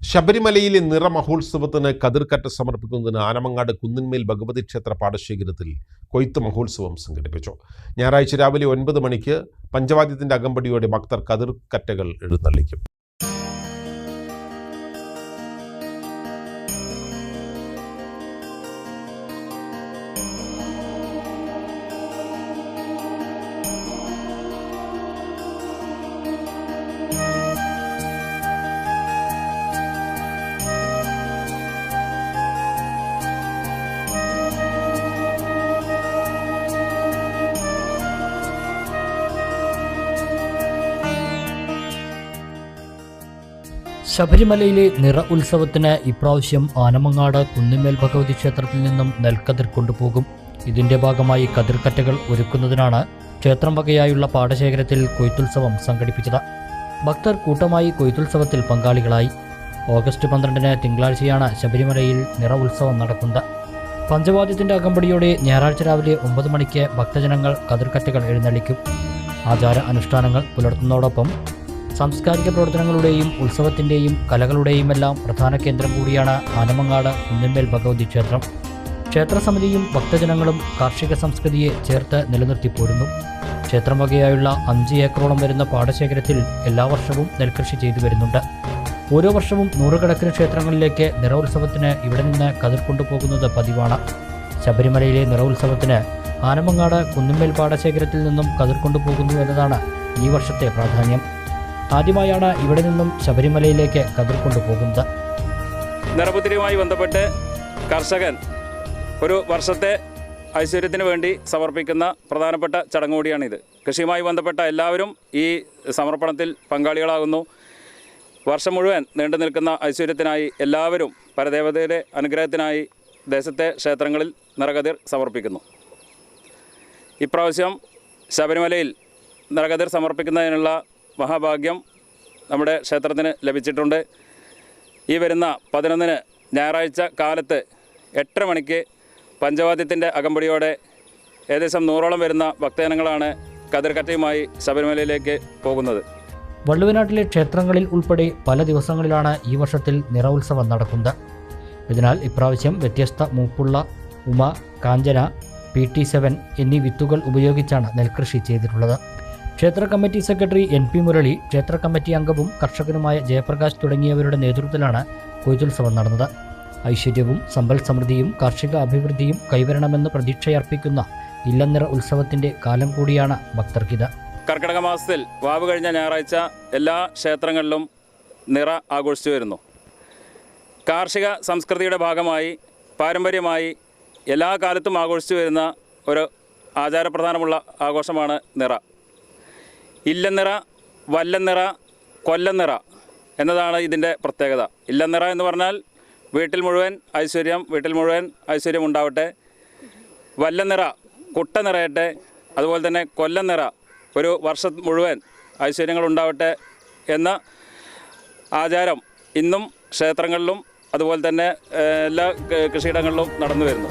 ശബരിമലയിലെ നിറമഹോത്സവത്തിന് കതിർക്കറ്റ സമർപ്പിക്കുന്നതിന് ആനമങ്ങാട് കുന്നിന്മേൽ ഭഗവതി ക്ഷേത്ര പാടശേഖരത്തിൽ കൊയ്ത്ത് മഹോത്സവം സംഘടിപ്പിച്ചു. ഞായറാഴ്ച രാവിലെ ഒൻപത് മണിക്ക് പഞ്ചവാദ്യത്തിന്റെ അകമ്പടിയോടെ ഭക്തർ കതിർക്കറ്റകൾ എഴുന്നള്ളിക്കും. ശബരിമലയിലെ നിറ ഉത്സവത്തിന് ഇപ്രാവശ്യം ആനമങ്ങാട് കുന്നിമേൽ ഭഗവതി ക്ഷേത്രത്തിൽ നിന്നും നെൽക്കതിർ കൊണ്ടുപോകും. ഇതിന്റെ ഭാഗമായി കതിർക്കറ്റകൾ ഒരുക്കുന്നതിനാണ് ക്ഷേത്രം വകയായുള്ള പാടശേഖരത്തിൽ കൊയ്ത്തുത്സവം സംഘടിപ്പിച്ചത്. ഭക്തർ കൂട്ടമായി കൊയ്ത്തുത്സവത്തിൽ പങ്കാളികളായി. ഓഗസ്റ്റ് പന്ത്രണ്ടിന് തിങ്കളാഴ്ചയാണ് ശബരിമലയിൽ നിറ ഉത്സവം നടക്കുന്നത്. പഞ്ചവാദ്യത്തിന്റെ അകമ്പടിയോടെ ഞായറാഴ്ച രാവിലെ ഒമ്പത് മണിക്ക് ഭക്തജനങ്ങൾ കതിർക്കറ്റകൾ എഴുന്നള്ളിക്കും. ആചാര അനുഷ്ഠാനങ്ങൾ പുലർത്തുന്നതോടൊപ്പം സാംസ്കാരിക പ്രവർത്തനങ്ങളുടെയും ഉത്സവത്തിന്റെയും കലകളുടെയുമെല്ലാം പ്രധാന കേന്ദ്രം കൂടിയാണ് ആനമങ്ങാട് കുന്നമ്മേൽ ഭഗവതി ക്ഷേത്രം. ക്ഷേത്രസമിതിയും ഭക്തജനങ്ങളും കാർഷിക സംസ്കൃതിയെ ചേർത്ത് നിലനിർത്തിപ്പോരുന്നു. ക്ഷേത്രം വകയായുള്ള അഞ്ച് ഏക്കറോളം വരുന്ന പാടശേഖരത്തിൽ എല്ലാ വർഷവും നെൽകൃഷി ചെയ്തു വരുന്നുണ്ട്. ഓരോ വർഷവും നൂറുകണക്കിന് ക്ഷേത്രങ്ങളിലേക്ക് നിറോത്സവത്തിന് ഇവിടെ നിന്ന് കതിർ കൊണ്ടുപോകുന്നത് പതിവാണ്. ശബരിമലയിലെ നിറോത്സവത്തിന് ആനമങ്ങാട് കുന്നുമ്മേൽ പാടശേഖരത്തിൽ നിന്നും കതിർ കൊണ്ടുപോകുന്നു എന്നതാണ് ഈ വർഷത്തെ പ്രാധാന്യം. ആദ്യമായാണ് ഇവിടെ നിന്നും ശബരിമലയിലേക്ക് കതിർ കൊണ്ടുപോകുന്നത്. നിറപുത്തിരിയുമായി ബന്ധപ്പെട്ട് കർഷകൻ ഒരു വർഷത്തെ ഐശ്വര്യത്തിന് വേണ്ടി സമർപ്പിക്കുന്ന പ്രധാനപ്പെട്ട ചടങ്ങ് കൂടിയാണിത് കൃഷിയുമായി ബന്ധപ്പെട്ട എല്ലാവരും ഈ സമർപ്പണത്തിൽ പങ്കാളികളാകുന്നു. വർഷം മുഴുവൻ നീണ്ടു നിൽക്കുന്ന ഐശ്വര്യത്തിനായി എല്ലാവരും പരദേവതയുടെ അനുഗ്രഹത്തിനായി ദേശത്തെ ക്ഷേത്രങ്ങളിൽ നിറകതിർ സമർപ്പിക്കുന്നു. ഇപ്രാവശ്യം ശബരിമലയിൽ നിറകതിർ സമർപ്പിക്കുന്നതിനുള്ള മഹാഭാഗ്യം നമ്മുടെ ക്ഷേത്രത്തിന് ലഭിച്ചിട്ടുണ്ട്. ഈ വരുന്ന പതിനൊന്നിന് ഞായറാഴ്ച കാലത്ത് എട്ടര മണിക്ക് പഞ്ചവാദ്യത്തിന്റെ അകമ്പടിയോടെ ഏകദേശം നൂറോളം വരുന്ന ഭക്തജനങ്ങളാണ് കതിർക്കറ്റയുമായി ശബരിമലയിലേക്ക് പോകുന്നത്. വള്ളുവനാട്ടിലെ ക്ഷേത്രങ്ങളിൽ ഉൾപ്പെടെ പല ദിവസങ്ങളിലാണ് ഈ വർഷത്തിൽ നിറ ഉത്സവം നടക്കുന്നത്. ഇതിനാൽ ഇപ്രാവശ്യം വ്യത്യസ്ത മൂപ്പുള്ള Uma Kanchana P T seven എന്നീ വിത്തുകൾ ഉപയോഗിച്ചാണ് നെൽകൃഷി ചെയ്തിട്ടുള്ളത്. ക്ഷേത്ര committee secretary N P Murali ക്ഷേത്ര കമ്മിറ്റി അംഗവും കർഷകനുമായ ജയപ്രകാശ് തുടങ്ങിയവരുടെ നേതൃത്വത്തിലാണ് കൊയ്ത്തുത്സവം നടന്നത്. ഐശ്വര്യവും സമ്പൽ സമൃദ്ധിയും കാർഷിക അഭിവൃദ്ധിയും കൈവരണമെന്ന് പ്രതീക്ഷയർപ്പിക്കുന്ന ഇല്ലനിറ ഉത്സവത്തിന്റെ കാലം കൂടിയാണ് ഭക്തർക്കിത്. കർക്കിടക മാസത്തിൽ വാവ് കഴിഞ്ഞ ഞായറാഴ്ച എല്ലാ ക്ഷേത്രങ്ങളിലും നിറ ആഘോഷിച്ചു വരുന്നു. കാർഷിക സംസ്കൃതിയുടെ ഭാഗമായി പാരമ്പര്യമായി എല്ലാ കാലത്തും ആഘോഷിച്ചു വരുന്ന ഒരു ആചാരപ്രധാനമുള്ള ആഘോഷമാണ് നിറ. ഇല്ലനിറ വല്ലനിറ കൊല്ലനിറ എന്നതാണ് ഇതിന്റെ പ്രത്യേകത. ഇല്ലനിറ എന്ന് പറഞ്ഞാൽ വീട്ടിൽ മുഴുവൻ ഐശ്വര്യം വീട്ടിൽ മുഴുവൻ ഐശ്വര്യം ഉണ്ടാവട്ടെ. വല്ലനിറ കുട്ട നിറയട്ടെ അതുപോലെ തന്നെ കൊല്ലനിറ ഒരു വർഷം മുഴുവൻ ഐശ്വര്യങ്ങൾ ഉണ്ടാവട്ടെ എന്ന ആചാരം ഇന്നും ക്ഷേത്രങ്ങളിലും അതുപോലെ തന്നെ എല്ലാ കൃഷിയിടങ്ങളിലും നടന്നു വരുന്നു.